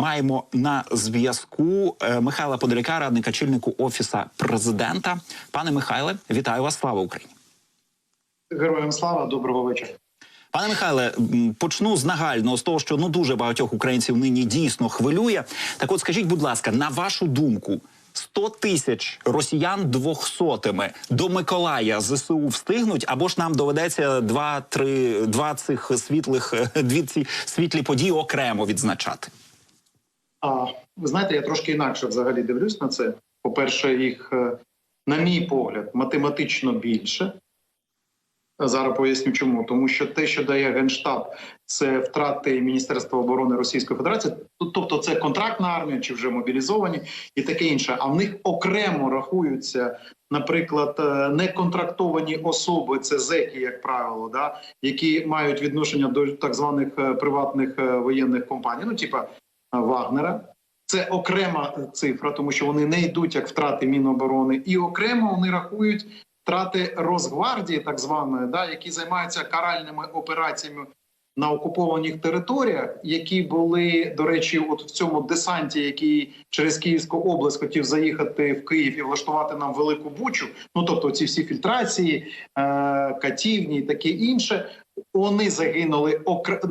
Маємо на зв'язку е, Михайла Подоляка, радника чільнику офіса президента. Пане Михайле, вітаю вас! Слава Україні! Героям слава, доброго вечора. Пане Михайле, почну з нагального з того, що ну дуже багатьох українців нині дійсно хвилює. Так, от скажіть, будь ласка, на вашу думку, 100 тисяч росіян двохсотими до Миколая ЗСУ встигнуть, або ж нам доведеться два, три, два цих світлих е, дві ці світлі події окремо відзначати? А ви знаєте, я трошки інакше взагалі дивлюсь на це. По-перше, їх, е, на мій погляд, математично більше. Зараз поясню, чому тому, що те, що дає генштаб, це втрати Міністерства оборони Російської Федерації, тобто це контрактна армія чи вже мобілізовані і таке інше. А в них окремо рахуються, наприклад, е, неконтрактовані особи, це зеки, як правило, да, які мають відношення до так званих е, приватних воєнних компаній, ну типа Вагнера. Це окрема цифра, тому що вони не йдуть як втрати Міноборони, і окремо вони рахують втрати Росгвардії, так званої, да, які займаються каральними операціями на окупованих територіях, які були до речі, от в цьому десанті, який через Київську область хотів заїхати в Київ і влаштувати нам велику бучу. Ну тобто, ці всі фільтрації, е, катівні і таке інше. Вони загинули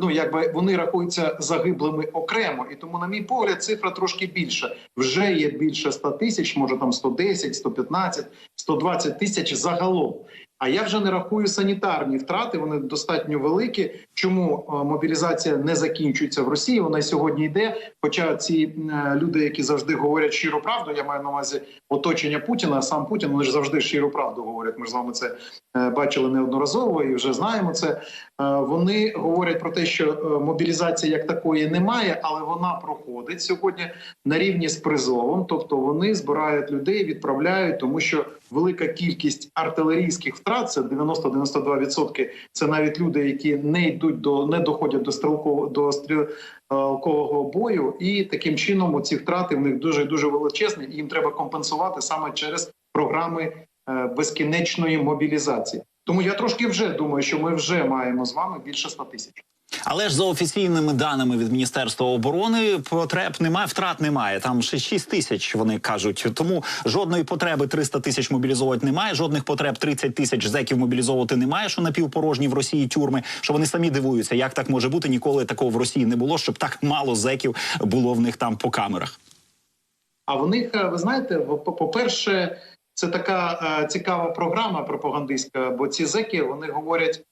ну, якби вони рахуються загиблими окремо, і тому, на мій погляд, цифра трошки більша. Вже є більше 100 тисяч, може там 110, 115, 120 тисяч загалом. А я вже не рахую санітарні втрати. Вони достатньо великі. Чому е, мобілізація не закінчується в Росії? Вона сьогодні йде. Хоча ці е, люди, які завжди говорять щиру правду, я маю на увазі оточення Путіна, а сам Путін вони ж завжди щиру правду говорять. Ми ж з вами це е, бачили неодноразово і вже знаємо це. Вони говорять про те, що мобілізації як такої немає, але вона проходить сьогодні на рівні з призовом. Тобто вони збирають людей, відправляють, тому що велика кількість артилерійських втрат це 90-92%. Це навіть люди, які не йдуть до не доходять до стрілкового до стрілкового бою, і таким чином ці втрати в них дуже дуже величезні. і Їм треба компенсувати саме через програми е, безкінечної мобілізації. Тому я трошки вже думаю, що ми вже маємо з вами більше 100 тисяч. Але ж за офіційними даними від Міністерства оборони потреб немає, втрат немає. Там ще 6 тисяч вони кажуть. Тому жодної потреби 300 тисяч мобілізовувати немає. Жодних потреб 30 тисяч зеків мобілізовувати немає. Що напівпорожні в Росії тюрми. Що вони самі дивуються, як так може бути? Ніколи такого в Росії не було, щоб так мало зеків було в них там по камерах. А в них, е, ви знаєте, по-перше, це така е, цікава програма пропагандистська, бо ці зеки вони говорять.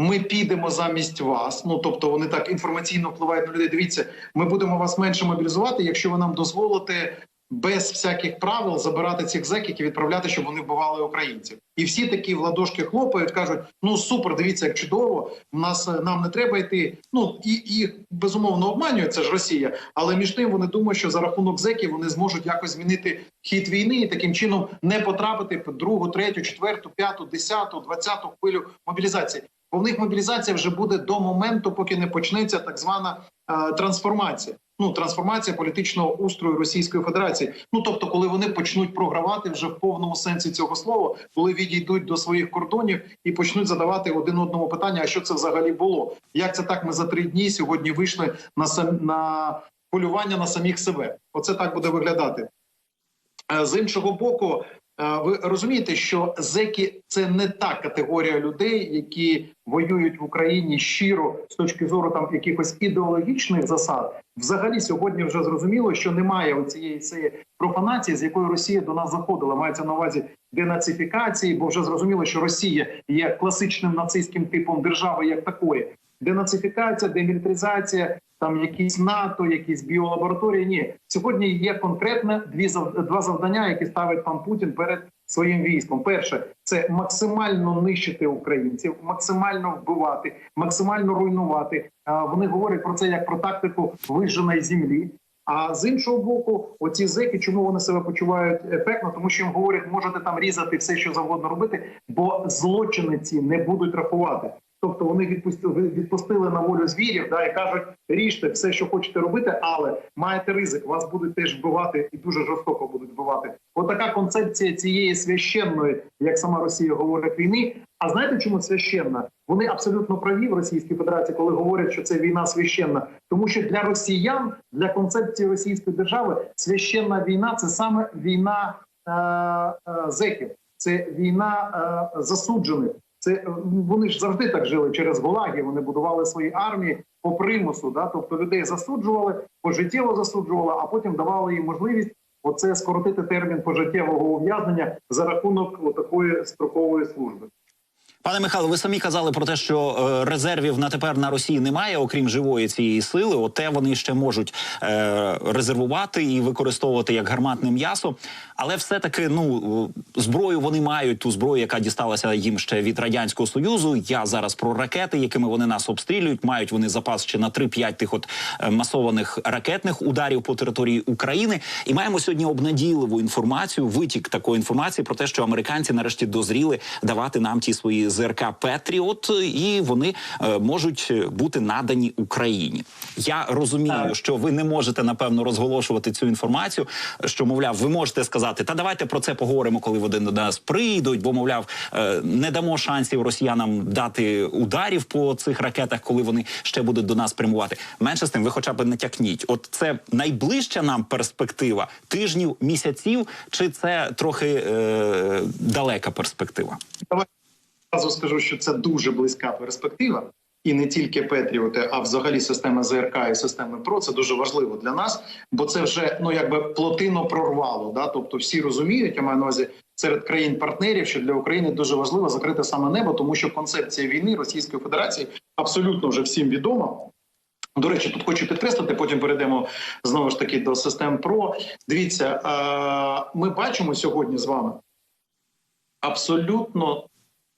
Ми підемо замість вас. Ну тобто вони так інформаційно впливають на людей. Дивіться, ми будемо вас менше мобілізувати, якщо ви нам дозволите без всяких правил забирати цих зеків і відправляти, щоб вони вбивали українців. І всі такі владошки хлопають, кажуть: ну супер, дивіться, як чудово. У нас е, нам не треба йти. Ну і їх безумовно обманюють, це ж Росія. Але між тим вони думають, що за рахунок зеків вони зможуть якось змінити хід війни і таким чином не потрапити в другу, третю, четверту, п'яту, десяту, двадцяту хвилю мобілізації. Бо в них мобілізація вже буде до моменту, поки не почнеться так звана е, трансформація. Ну трансформація політичного устрою Російської Федерації. Ну тобто, коли вони почнуть програвати вже в повному сенсі цього слова, коли відійдуть до своїх кордонів і почнуть задавати один одному питання: а що це взагалі було? Як це так? Ми за три дні сьогодні вийшли на сам на полювання на самих себе? Оце так буде виглядати. Е, З іншого боку, ви розумієте, що зеки це не та категорія людей, які воюють в Україні щиро з точки зору там якихось ідеологічних засад. Взагалі, сьогодні вже зрозуміло, що немає цієї профанації, з якою Росія до нас заходила. Мається на увазі денацифікації, бо вже зрозуміло, що Росія є класичним нацистським типом держави, як такої. Денацифікація, демілітаризація, там якісь НАТО, якісь біолабораторії. Ні, сьогодні є конкретне дві два завдання, які ставить пан Путін перед своїм військом. Перше це максимально нищити українців, максимально вбивати, максимально руйнувати. Вони говорять про це як про тактику виженої землі. А з іншого боку, оці зеки, чому вони себе почувають ефектно? Тому що їм говорять, можете там різати все, що завгодно робити, бо злочини ці не будуть рахувати. Тобто вони відпустили відпустили на волю звірів, да і кажуть, ріжте все, що хочете робити, але маєте ризик, вас будуть теж вбивати і дуже жорстоко будуть вбивати. Отака концепція цієї священної, як сама Росія говорить, війни. А знаєте, чому священна? Вони абсолютно праві в Російській Федерації, коли говорять, що це війна священна, тому що для росіян, для концепції Російської держави, священна війна це саме війна е, е, зеків, це війна е, засуджених. Це е, вони ж завжди так жили через гулаги. Вони будували свої армії по примусу. Да? Тобто людей засуджували, пожиттєво засуджували, а потім давали їм можливість оце скоротити термін пожиттєвого ув'язнення за рахунок такої строкової служби. Пане Михайло, ви самі казали про те, що е, резервів на тепер на Росії немає, окрім живої цієї сили. Оте вони ще можуть е, резервувати і використовувати як гарматне м'ясо. Але все-таки ну е, зброю вони мають ту зброю, яка дісталася їм ще від радянського союзу. Я зараз про ракети, якими вони нас обстрілюють. Мають вони запас ще на 3-5 тих от е, масованих ракетних ударів по території України. І маємо сьогодні обнадійливу інформацію, витік такої інформації про те, що американці нарешті дозріли давати нам ті свої ЗРК Петріот, і вони е, можуть бути надані Україні. Я розумію, що ви не можете напевно розголошувати цю інформацію. Що мовляв, ви можете сказати, та давайте про це поговоримо, коли вони до нас прийдуть. Бо мовляв, е, не дамо шансів росіянам дати ударів по цих ракетах, коли вони ще будуть до нас прямувати. Менше з тим, ви хоча б натякніть. От це найближча нам перспектива тижнів, місяців, чи це трохи е, далека перспектива? Зразу скажу, що це дуже близька перспектива, і не тільки Петріоти, а взагалі система ЗРК і системи ПРО. Це дуже важливо для нас, бо це вже ну якби плотино прорвало. Да? Тобто всі розуміють, я маю на увазі серед країн-партнерів, що для України дуже важливо закрити саме небо, тому що концепція війни Російської Федерації абсолютно вже всім відома. До речі, тут хочу підкреслити, потім перейдемо знову ж таки до систем ПРО. Дивіться, е, ми бачимо сьогодні з вами абсолютно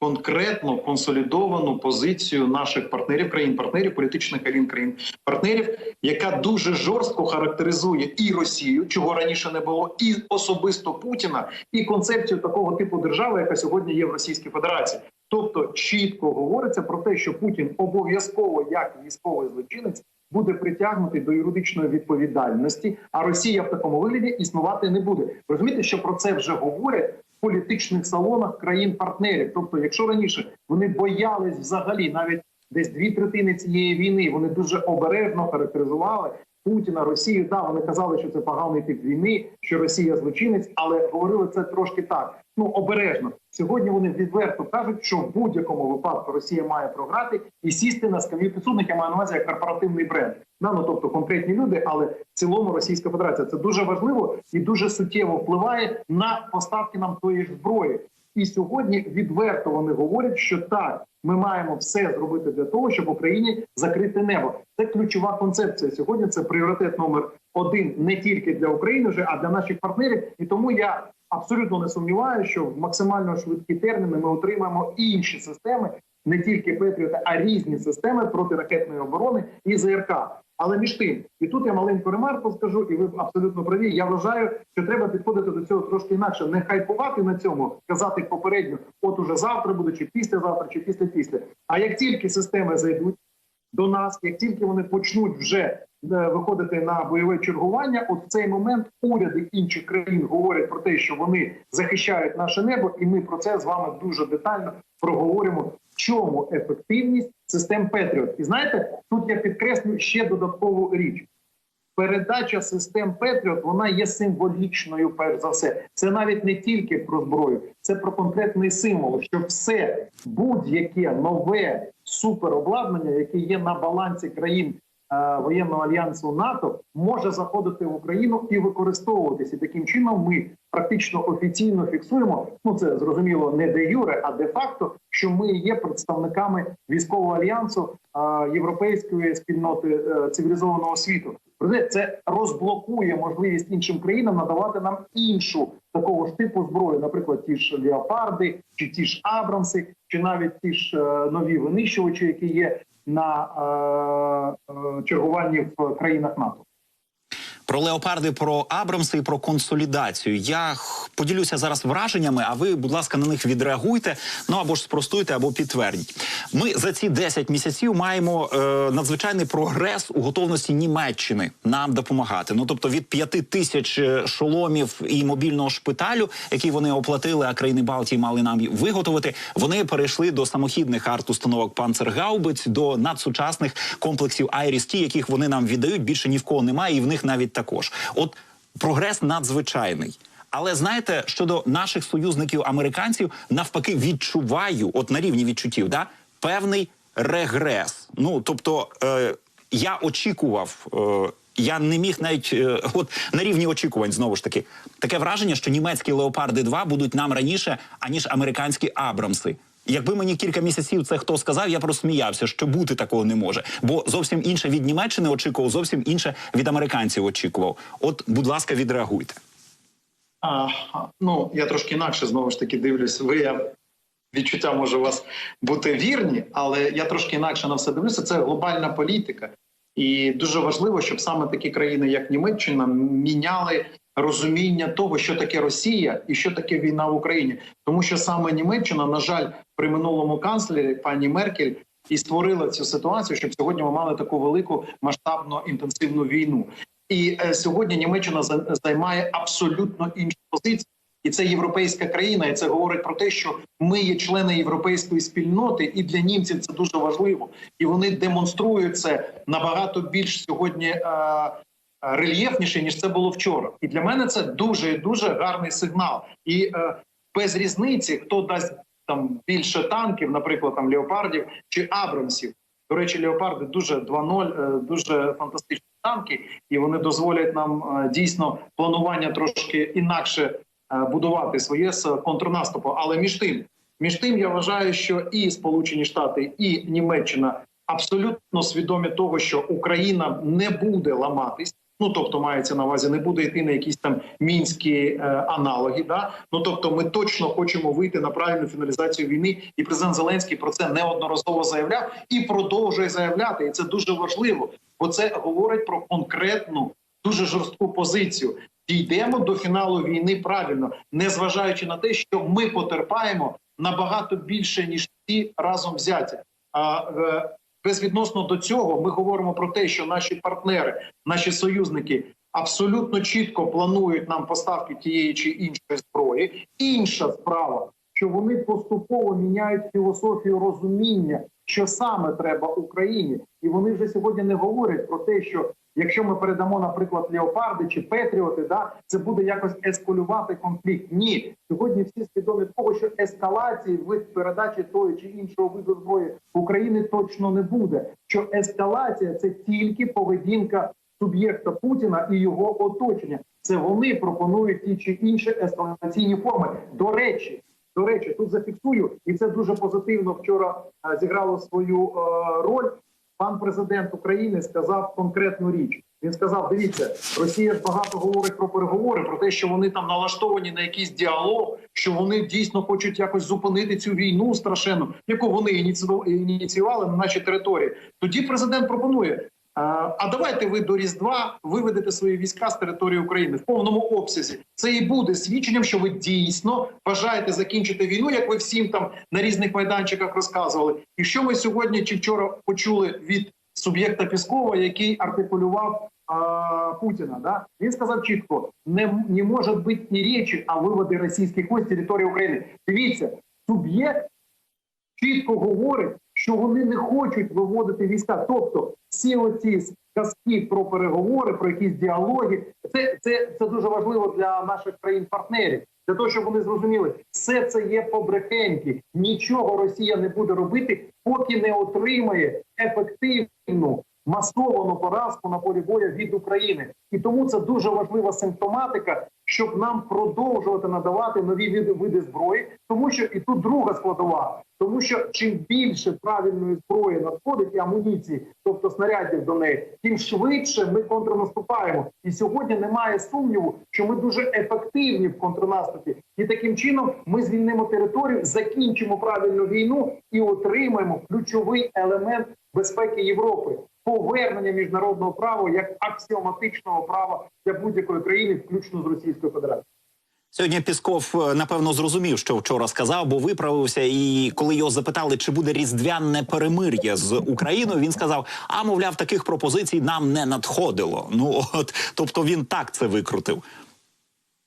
конкретно консолідовану позицію наших партнерів, країн-партнерів, політичних елін країн-партнерів, яка дуже жорстко характеризує і Росію, чого раніше не було, і особисто Путіна, і концепцію такого типу держави, яка сьогодні є в Російській Федерації. Тобто чітко говориться про те, що Путін обов'язково як військовий злочинець буде притягнутий до юридичної відповідальності, а Росія в такому вигляді існувати не буде. Розумієте, що про це вже говорять політичних салонах країн-партнерів. Тобто, якщо раніше вони боялись взагалі навіть десь дві третини цієї війни, вони дуже обережно характеризували. Путіна, Росію, да, вони казали, що це поганий тип війни, що Росія злочинець, але говорили це трошки так. Ну обережно. Сьогодні вони відверто кажуть, що в будь-якому випадку Росія має програти і сісти на скам'ю підсудних. Я маю на увазі як корпоративний бренд. Да, ну тобто конкретні люди, але в цілому Російська Федерація це дуже важливо і дуже суттєво впливає на поставки нам тої ж зброї. І сьогодні відверто вони говорять, що так, ми маємо все зробити для того, щоб Україні закрити небо. Це ключова концепція. Сьогодні це пріоритет номер один не тільки для України, вже а для наших партнерів. І тому я абсолютно не сумніваюся, що в максимально швидкі терміни ми отримаємо інші системи, не тільки Петріоти, а різні системи протиракетної оборони і ЗРК. Але між тим, і тут я маленьку ремарку скажу, і ви абсолютно праві. Я вважаю, що треба підходити до цього трошки інакше, не хайпувати на цьому, казати попередньо, от уже завтра буде, чи післязавтра, чи після після. А як тільки системи зайдуть до нас, як тільки вони почнуть вже е, виходити на бойове чергування, от в цей момент уряди інших країн говорять про те, що вони захищають наше небо, і ми про це з вами дуже детально проговоримо. Чому ефективність систем Петріот? І знаєте, тут я підкреслю ще додаткову річ. Передача систем Петріот вона є символічною. Перш за все, це навіть не тільки про зброю, це про конкретний символ, що все будь-яке нове суперобладнання, яке є на балансі країн е, воєнного альянсу НАТО, може заходити в Україну і використовуватися. Таким чином ми практично офіційно фіксуємо. Ну це зрозуміло не де юре, а де факто, що ми є представниками військового альянсу європейської спільноти е, цивілізованого світу. Розумієте, Це розблокує можливість іншим країнам надавати нам іншу такого ж типу зброю, наприклад, ті ж леопарди, чи ті ж Абрамси, чи навіть ті ж е, нові винищувачі, які є на е, е, чергуванні в країнах НАТО. Про леопарди, про Абрамси і про консолідацію. Я поділюся зараз враженнями, а ви, будь ласка, на них відреагуйте. Ну або ж спростуйте, або підтвердіть. Ми за ці 10 місяців маємо е, надзвичайний прогрес у готовності Німеччини нам допомагати. Ну тобто від 5 тисяч е, шоломів і мобільного шпиталю, які вони оплатили, а країни Балтії мали нам виготовити. Вони перейшли до самохідних арт-установок Панцергаубиць, до надсучасних комплексів Айріс-Ті, яких вони нам віддають. Більше ні в кого немає, і в них навіть також. От прогрес надзвичайний. Але знаєте, щодо наших союзників американців, навпаки, відчуваю, от на рівні відчуттів, да, певний регрес. Ну тобто, е, я очікував. Е, я не міг навіть е, от на рівні очікувань знову ж таки таке враження, що німецькі леопарди 2 будуть нам раніше, аніж американські Абрамси. Якби мені кілька місяців це хто сказав, я просто сміявся, що бути такого не може. Бо зовсім інше від Німеччини очікував, зовсім інше від американців очікував. От, будь ласка, відреагуйте. А, ну я трошки інакше знову ж таки дивлюсь. Ви я відчуття може у вас бути вірні, але я трошки інакше на все дивлюся. Це глобальна політика, і дуже важливо, щоб саме такі країни, як Німеччина, міняли розуміння того, що таке Росія і що таке війна в Україні, тому що саме Німеччина, на жаль, при минулому канцлері пані Меркель. І створила цю ситуацію, щоб сьогодні ми мали таку велику масштабну інтенсивну війну. І е, сьогодні Німеччина за- займає абсолютно іншу позицію. І це європейська країна, і це говорить про те, що ми є члени європейської спільноти, і для німців це дуже важливо. І вони демонструють це набагато більш сьогодні е, рельєфніше ніж це було вчора. І для мене це дуже дуже гарний сигнал. І е, без різниці, хто дасть там більше танків, наприклад, там леопардів чи абрамсів. До речі, леопарди дуже 2.0, е, дуже фантастичні танки, і вони дозволять нам е, дійсно планування трошки інакше е, будувати своє з контрнаступу. Але між тим, між тим, я вважаю, що і Сполучені Штати, і Німеччина абсолютно свідомі того, що Україна не буде ламатись. Ну тобто мається на увазі, не буде йти на якісь там мінські е, аналоги. Да? Ну тобто, ми точно хочемо вийти на правильну фіналізацію війни, і президент Зеленський про це неодноразово заявляв і продовжує заявляти. І це дуже важливо, бо це говорить про конкретну, дуже жорстку позицію. Дійдемо до фіналу війни правильно, незважаючи на те, що ми потерпаємо набагато більше ніж ті разом взяті. А е, безвідносно до цього ми говоримо про те, що наші партнери, наші союзники абсолютно чітко планують нам поставки тієї чи іншої зброї. Інша справа, що вони поступово міняють філософію розуміння, що саме треба Україні, і вони вже сьогодні не говорять про те, що якщо ми передамо, наприклад, леопарди чи петріоти, да це буде якось ескалювати конфлікт. Ні, сьогодні всі свідомі того, що ескалації вид передачі тої чи іншого виду зброї України точно не буде. Що ескалація це тільки поведінка суб'єкта Путіна і його оточення. Це вони пропонують ті чи інші ескалаційні форми. До речі, до речі, тут зафіксую, і це дуже позитивно вчора е, зіграло свою е, роль. Пан президент України сказав конкретну річ. Він сказав: дивіться, Росія багато говорить про переговори, про те, що вони там налаштовані на якийсь діалог, що вони дійсно хочуть якось зупинити цю війну страшенну, яку вони ініціювали на нашій території. Тоді президент пропонує. А, а давайте ви до Різдва виведете свої війська з території України в повному обсязі. Це і буде свідченням, що ви дійсно бажаєте закінчити війну, як ви всім там на різних майданчиках розказували. І що ми сьогодні чи вчора почули від суб'єкта Піскова, який артикулював а, Путіна? Да? Він сказав чітко: не, не може бути ні речі, а виводи російських військ з території України. Дивіться, суб'єкт чітко говорить, що вони не хочуть виводити війська. Тобто, всі оці казки про переговори, про якісь діалоги, це, це, це дуже важливо для наших країн-партнерів. Для того, щоб вони зрозуміли, все це є побрехеньки. Нічого Росія не буде робити, поки не отримає ефективну масовану поразку на полі бою від України. І тому це дуже важлива симптоматика, щоб нам продовжувати надавати нові види, види зброї, тому що і тут друга складова, тому що чим більше правильної зброї надходить і амуніції, тобто снарядів до неї, тим швидше ми контрнаступаємо. І сьогодні немає сумніву, що ми дуже ефективні в контрнаступі, і таким чином ми звільнимо територію, закінчимо правильну війну і отримаємо ключовий елемент безпеки Європи. Повернення міжнародного права як аксіоматичного права для будь-якої країни, включно з Російською Федерацією. Сьогодні Пісков е, напевно зрозумів, що вчора сказав, бо виправився. І коли його запитали, чи буде різдвяне перемир'я з Україною, він сказав: а мовляв, таких пропозицій нам не надходило. Ну от тобто він так це викрутив.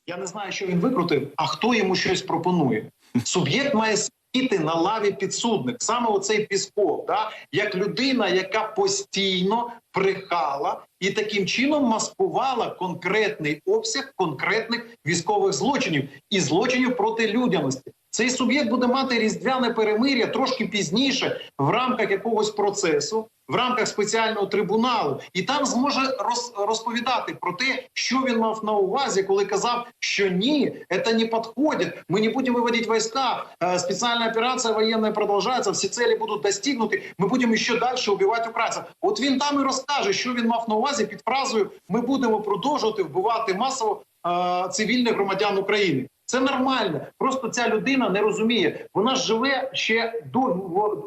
Я не знаю, що він викрутив, а хто йому щось пропонує. Суб'єкт має сидіти на лаві підсудних. Саме оцей Пісков, да? як людина, яка постійно брехала і таким чином маскувала конкретний обсяг конкретних військових злочинів і злочинів проти людяності. Цей суб'єкт буде мати різдвяне перемир'я трошки пізніше в рамках якогось процесу, в рамках спеціального трибуналу, і там зможе роз, розповідати про те, що він мав на увазі, коли казав, що ні, це не підходить, ми не будемо виводити війська, е, спеціальна операція воєнна продовжується, всі цілі будуть достигнуті, ми будемо ще далі вбивати українців. От він там і розкаже, що він мав на увазі під фразою Ми будемо продовжувати вбивати масово е, цивільних громадян України. Це нормально. Просто ця людина не розуміє. Вона живе ще до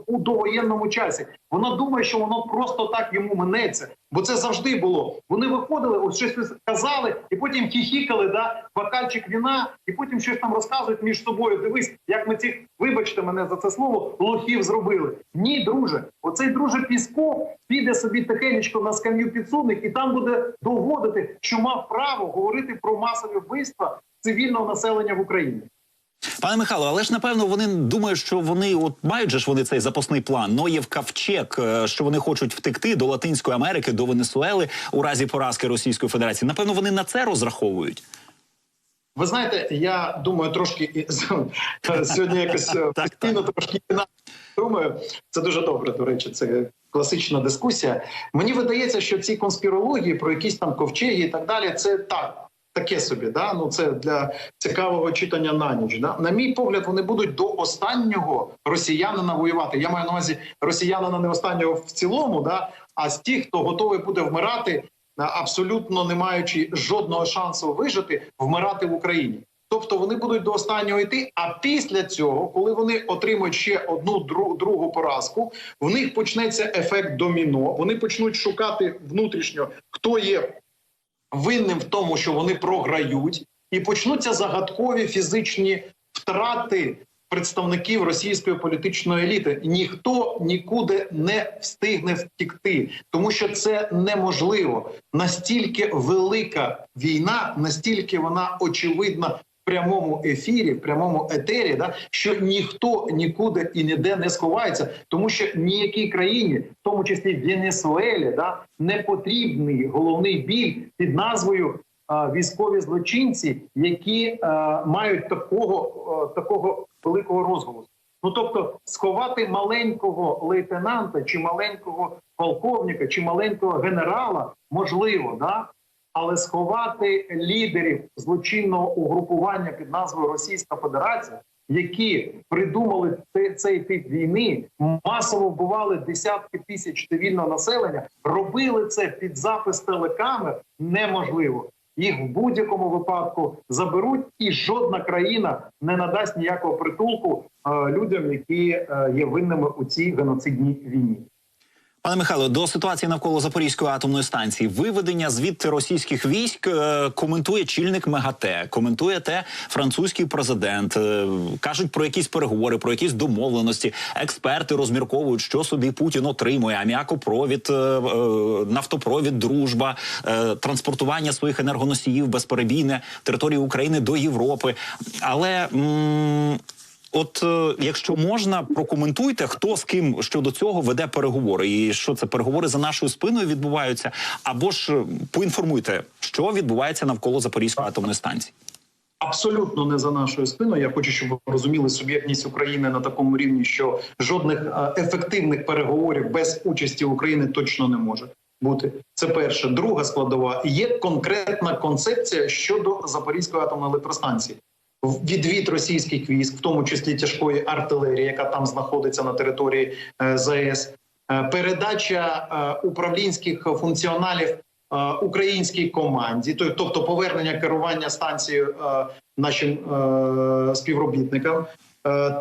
у довоєнному часі. Вона думає, що воно просто так йому минеться, бо це завжди було. Вони виходили, ось щось казали, і потім хіхікали, да, бокальчик віна, і потім щось там розказують між собою. Дивись, як ми цих, вибачте мене за це слово, лохів зробили. Ні, друже, оцей друже Пісков піде собі тихенечко на скам'ю підсудних, і там буде доводити, що мав право говорити про масові вбивства цивільного населення в Україні. Пане Михайло, але ж напевно вони думають, що вони от мають же ж вони цей запасний план. Ноєв Кавчек, е, що вони хочуть втекти до Латинської Америки, до Венесуели у разі поразки Російської Федерації. Напевно, вони на це розраховують. Ви знаєте, я думаю, трошки сьогодні якось е, постійно трошки думаю. Це дуже добре. До речі, це класична дискусія. Мені видається, що ці конспірології про якісь там ковчеги і так далі, це так. Таке собі, да ну це для цікавого читання на ніч. Да? На мій погляд, вони будуть до останнього росіянина воювати. Я маю на увазі росіянина не останнього в цілому, да а з тих, хто готовий буде вмирати, абсолютно не маючи жодного шансу вижити, вмирати в Україні. Тобто вони будуть до останнього йти. А після цього, коли вони отримують ще одну дру- другу поразку, в них почнеться ефект доміно. Вони почнуть шукати внутрішньо, хто є винним в тому, що вони програють, і почнуться загадкові фізичні втрати представників російської політичної еліти. Ніхто нікуди не встигне втікти, тому що це неможливо. Настільки велика війна, настільки вона очевидна прямому ефірі, в прямому етері, да що ніхто нікуди і ніде не сховається, тому що ніякій країні, в тому числі Венесуелі, да не потрібний головний біль під назвою військові злочинці, які а, мають такого, а, такого великого розголосу. Ну тобто, сховати маленького лейтенанта чи маленького полковника чи маленького генерала можливо, да але сховати лідерів злочинного угрупування під назвою Російська Федерація, які придумали цей, тип війни, масово вбивали десятки тисяч цивільного населення, робили це під запис телекамер, неможливо. Їх в будь-якому випадку заберуть, і жодна країна не надасть ніякого притулку е, людям, які е, є винними у цій геноцидній війні. Пане Михайло, до ситуації навколо Запорізької атомної станції виведення звідти російських військ е, коментує чільник МАГАТЕ, коментує те французький президент. Е, кажуть про якісь переговори, про якісь домовленості. Експерти розмірковують, що собі Путін отримує: аміакопровід, е, е, нафтопровід, дружба, е, транспортування своїх енергоносіїв безперебійне території України до Європи. Але м От е, якщо можна, прокоментуйте, хто з ким щодо цього веде переговори, і що це переговори за нашою спиною відбуваються, або ж е, поінформуйте, що відбувається навколо Запорізької атомної станції. Абсолютно не за нашою спиною. Я хочу, щоб ви розуміли суб'єктність України на такому рівні, що жодних е, ефективних переговорів без участі України точно не може бути. Це перше. Друга складова є конкретна концепція щодо Запорізької атомної електростанції. Відвід російських військ, в тому числі тяжкої артилерії, яка там знаходиться на території е, ЗАЕС, е, передача е, управлінських функціоналів українській команді, тобто повернення керування станцією нашим співробітникам.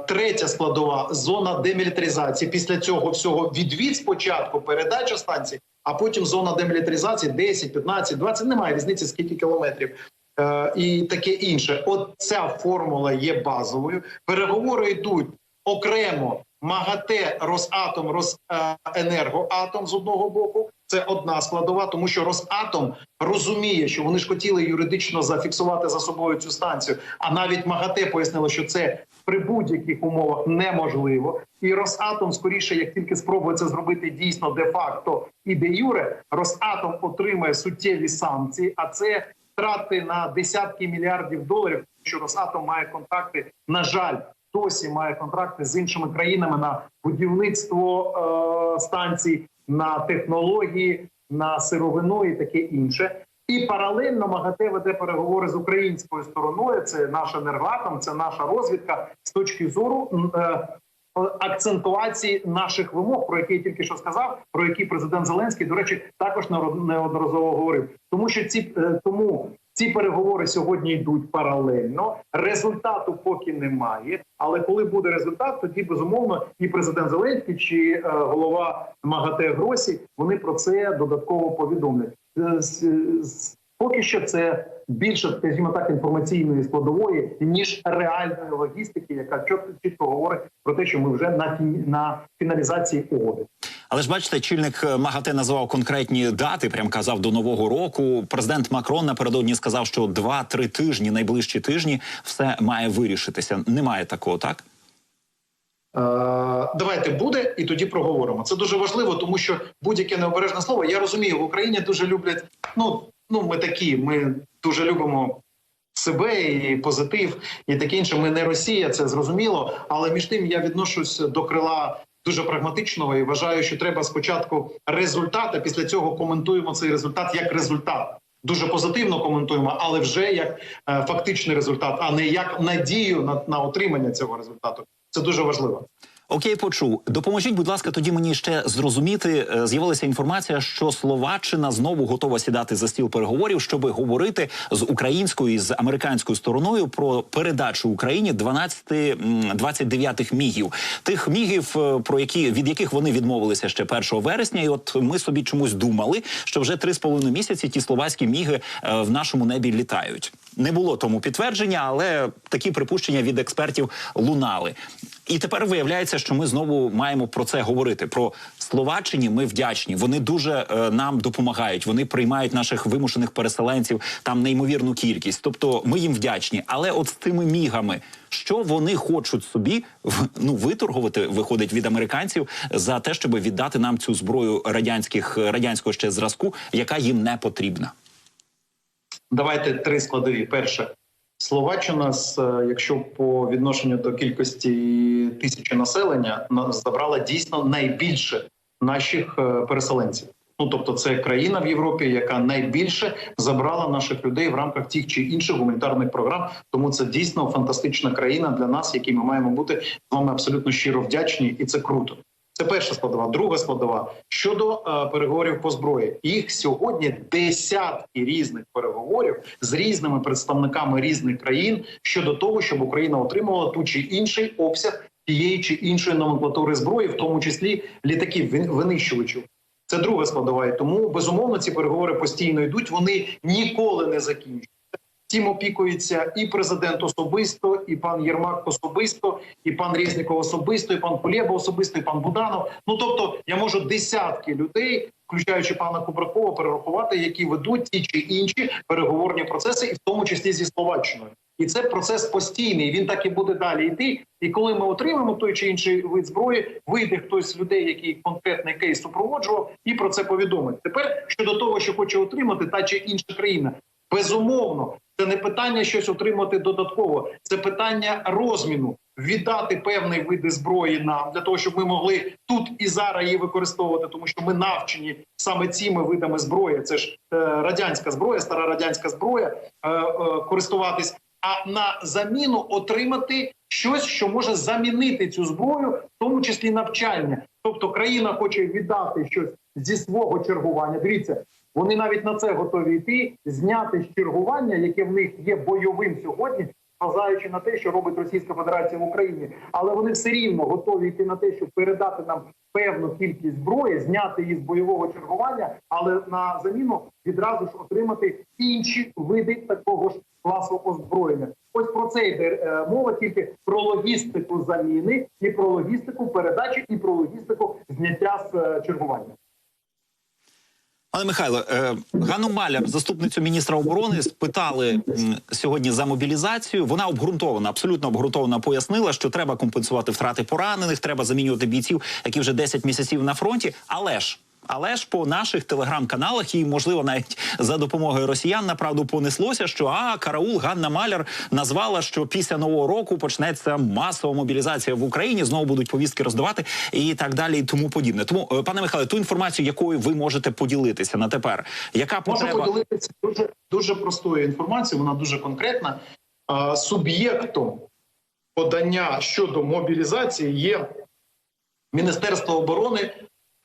Третя складова зона демілітаризації. Після цього всього відвід спочатку передача станції, а потім зона демілітаризації 10, 15, 20, немає різниці скільки кілометрів. Е, і таке інше. От ця формула є базовою. Переговори йдуть окремо МАГАТЕ, Росатом, Росенергоатом з одного боку. Це одна складова, тому що Росатом розуміє, що вони ж хотіли юридично зафіксувати за собою цю станцію. А навіть МАГАТЕ пояснило, що це при будь-яких умовах неможливо. І Росатом, скоріше, як тільки спробує це зробити дійсно де-факто і де юре, Росатом отримає суттєві санкції, а це втрати на десятки мільярдів доларів. Що Росатом має контакти, на жаль, досі має контракти з іншими країнами на будівництво е, станцій, на технології, на сировину і таке інше. І паралельно МАГАТЕ веде переговори з українською стороною. Це наш енергоатом, це наша розвідка з точки зору е, акцентуації наших вимог, про які я тільки що сказав, про які президент Зеленський, до речі, також неодноразово говорив. Тому що ці е, тому ці переговори сьогодні йдуть паралельно. Результату поки немає. Але коли буде результат, тоді безумовно і президент Зеленський чи е, голова МАГАТЕ Гросі вони про це додатково повідомлять. Е, Поки що це більше, скажімо так, інформаційної складової ніж реальної логістики, яка чітко чітко говорить про те, що ми вже на фі- на фіналізації угоди. Але ж бачите, чільник е, МАГАТЕ назвав конкретні дати. Прям казав до нового року. Президент Макрон напередодні сказав, що 2-3 тижні, найближчі тижні, все має вирішитися. Немає такого, так? Е, Давайте буде, і тоді проговоримо. Це дуже важливо, тому що будь-яке необережне слово. Я розумію, в Україні дуже люблять. Ну ну ми такі. Ми дуже любимо себе і позитив, і таке інше. Ми не Росія, це зрозуміло. Але між тим я відношусь до крила дуже прагматичного і вважаю, що треба спочатку результат, а після цього коментуємо цей результат як результат. Дуже позитивно коментуємо, але вже як е, фактичний результат, а не як надію на, на отримання цього результату. Це дуже важливо. Окей, почув. Допоможіть, будь ласка, тоді мені ще зрозуміти. е, З'явилася інформація, що Словаччина знову готова сідати за стіл переговорів, щоб говорити з українською і з американською стороною про передачу Україні 12 м, 29 мігів. Тих мігів, е, про які від яких вони відмовилися ще 1 вересня. І от ми собі чомусь думали, що вже три з половиною місяці ті словацькі міги е, в нашому небі літають. Не було тому підтвердження, але такі припущення від експертів лунали. І тепер виявляється, що ми знову маємо про це говорити. Про Словаччині ми вдячні. Вони дуже е, нам допомагають. Вони приймають наших вимушених переселенців там неймовірну кількість. Тобто ми їм вдячні. Але от з тими мігами, що вони хочуть собі ну виторгувати, виходить від американців за те, щоб віддати нам цю зброю радянських радянського ще зразку, яка їм не потрібна. Давайте три складові. Перше, Словаччина, е, якщо по відношенню до кількості тисячі населення, на- забрала дійсно найбільше наших е, переселенців. Ну тобто, це країна в Європі, яка найбільше забрала наших людей в рамках тих чи інших гуманітарних програм. Тому це дійсно фантастична країна для нас, якій ми маємо бути з вами абсолютно щиро вдячні, і це круто. Це перша складова. Друга складова щодо е, переговорів по зброї. Їх сьогодні десятки різних переговорів з різними представниками різних країн щодо того, щоб Україна отримувала ту чи інший обсяг тієї чи іншої номенклатури зброї, в тому числі літаків винищувачів. Це друга складова. І тому безумовно ці переговори постійно йдуть. Вони ніколи не закінчуються. Цим опікується і президент особисто, і пан Єрмак особисто, і пан Резніков особисто, і пан Кулєба особисто, і пан Буданов. Ну тобто, я можу десятки людей, включаючи пана Кубракова, перерахувати, які ведуть ті чи інші переговорні процеси, і в тому числі зі словаччиною. І це процес постійний. Він так і буде далі йти. І коли ми отримаємо той чи інший вид зброї, вийде хтось з людей, який конкретний кейс супроводжував, і про це повідомить. Тепер щодо того, що хоче отримати та чи інша країна, безумовно, це не питання щось отримати додатково, це питання розміну. Віддати певний види зброї нам для того, щоб ми могли тут і зараз її використовувати, тому що ми навчені саме цими видами зброї. Це ж е, радянська зброя, стара радянська зброя, е, е, користуватись. А на заміну отримати щось, що може замінити цю зброю, в тому числі навчання. Тобто країна хоче віддати щось зі свого чергування. Дивіться, вони навіть на це готові йти, зняти чергування, яке в них є бойовим сьогодні, зважаючи на те, що робить Російська Федерація в Україні, але вони все рівно готові йти на те, щоб передати нам певну кількість зброї, зняти її з бойового чергування, але на заміну відразу ж отримати інші види такого ж класу озброєння. Ось про це йде е, мова тільки про логістику заміни, і про логістику передачі, і про логістику зняття з е, чергування. Пане Михайло, е, Ганну Маляр, заступницю міністра оборони, спитали сьогодні за мобілізацію. Вона обґрунтована, абсолютно обґрунтована пояснила, що треба компенсувати втрати поранених, треба замінювати бійців, які вже 10 місяців на фронті. Але ж. Але ж по наших телеграм-каналах і можливо навіть за допомогою росіян направду понеслося, що а караул Ганна Маляр назвала, що після нового року почнеться масова мобілізація в Україні. Знову будуть повістки роздавати і так далі, і тому подібне. Тому, е, пане Михайло, ту інформацію, якою ви можете поділитися на тепер, яка Можу потреба поділитися дуже дуже простою інформацією. Вона дуже конкретна. Суб'єктом подання щодо мобілізації є Міністерство оборони,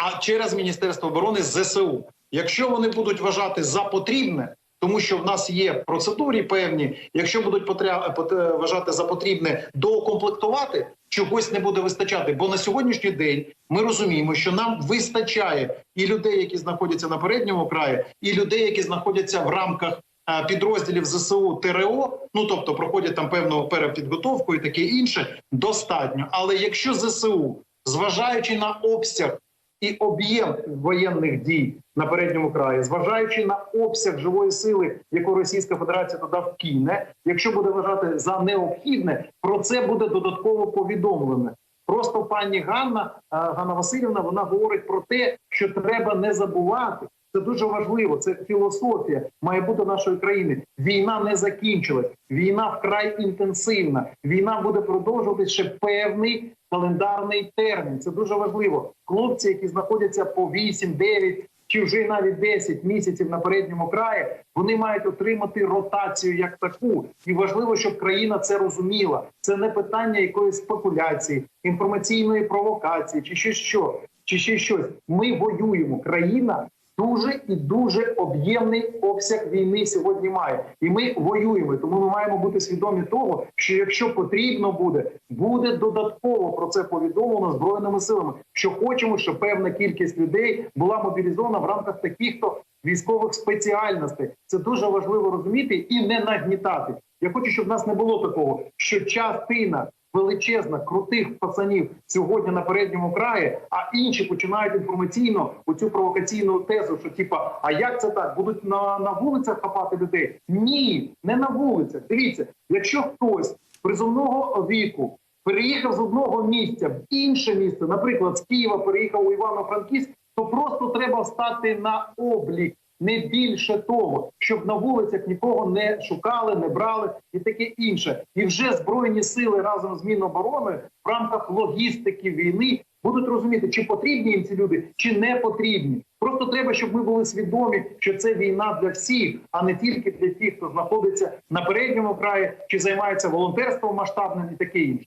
а через Міністерство оборони ЗСУ. Якщо вони будуть вважати за потрібне, тому що в нас є процедури певні, якщо будуть потря... вважати за потрібне доукомплектувати, чогось не буде вистачати. Бо на сьогоднішній день ми розуміємо, що нам вистачає і людей, які знаходяться на передньому краї, і людей, які знаходяться в рамках е, підрозділів ЗСУ ТРО, ну тобто проходять там певну перепідготовку і таке інше, достатньо. Але якщо ЗСУ, зважаючи на обсяг і об'єм воєнних дій на передньому краї, зважаючи на обсяг живої сили, яку Російська Федерація туди вкине, якщо буде вважати за необхідне, про це буде додатково повідомлено. Просто пані Ганна е, Ганна Васильівна вона говорить про те, що треба не забувати. Це дуже важливо. Це філософія має бути нашої країни. Війна не закінчилась. Війна вкрай інтенсивна. Війна буде продовжуватися ще певний календарний термін. Це дуже важливо. Хлопці, які знаходяться по 8, 9 чи вже навіть 10 місяців на передньому краї, вони мають отримати ротацію як таку. І важливо, щоб країна це розуміла. Це не питання якоїсь спекуляції, інформаційної провокації, чи ще що, чи ще щось. Ми воюємо. Країна дуже і дуже об'ємний обсяг війни сьогодні має, і ми воюємо. Тому ми маємо бути свідомі того, що якщо потрібно буде, буде додатково про це повідомлено збройними силами. Що хочемо, щоб певна кількість людей була мобілізована в рамках таких то військових спеціальностей. Це дуже важливо розуміти і не нагнітати. Я хочу, щоб в нас не було такого, що частина величезна крутих пацанів сьогодні на передньому краї, а інші починають інформаційно оцю провокаційну тезу, що типа, а як це так? Будуть на, на вулицях хапати людей? Ні, не на вулицях. Дивіться, якщо хтось призовного віку переїхав з одного місця в інше місце, наприклад, з Києва переїхав у Івано-Франківськ, то просто треба встати на облік. Не більше того, щоб на вулицях нікого не шукали, не брали і таке інше. І вже збройні сили разом з Міноборони в рамках логістики війни будуть розуміти, чи потрібні їм ці люди, чи не потрібні. Просто треба, щоб ми були свідомі, що це війна для всіх, а не тільки для тих, хто знаходиться на передньому краї чи займається волонтерством масштабним і таке інше.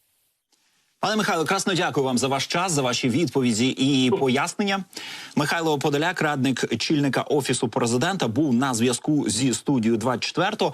Пане Михайло, красно дякую вам за ваш час, за ваші відповіді і пояснення. Михайло Подоляк, радник чільника офісу президента, був на зв'язку зі студією 24